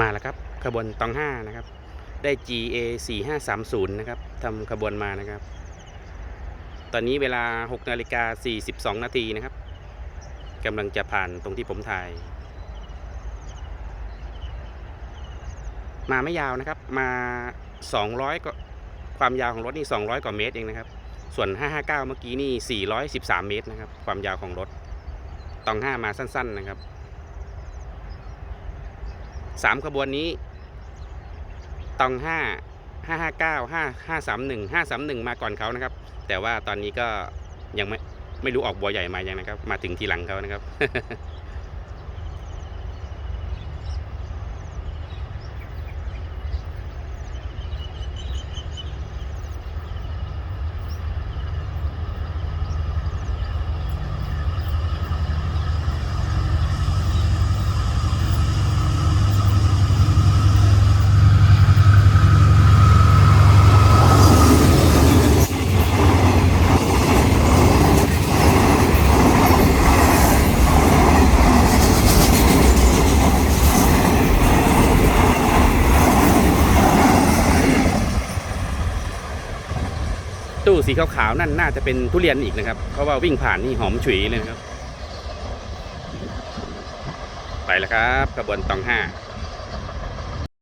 มาแล้วครับขบวนตองห้านะครับ ได้ GA 4530นะครับทำขบวนมานะครับ ตอนนี้เวลา6นาฬิกา42นาทีนะครับกำลังจะผ่านตรงที่ผมถ่าย มาไม่ยาวนะครับ มา 200ก็ความยาวของรถนี่ 200 กว่าเมตรเองนะครับ ส่วน 559 เมื่อกี้นี่ 413 เมตรนะครับ ความยาวของรถ ตองห้ามาสั้น ๆ นะครับ สามขบวนนี้ตองห้าห้าห้าเก้าห้าห้าสามหนึ่งห้าสามหนึ่งมาก่อนเขานะครับ แต่ว่าตอนนี้ก็ยังไม่ไม่รู้ออกบัวใหญ่มายังนะครับ มาถึงทีหลังเขานะครับ ตู้สีขาวๆนั่นน่าจะเป็นทุเรียนอีกนะครับ เพราะว่าวิ่งผ่านนี่หอมฉุยเลยนะครับ ไปแล้วครับขบวนตองห้า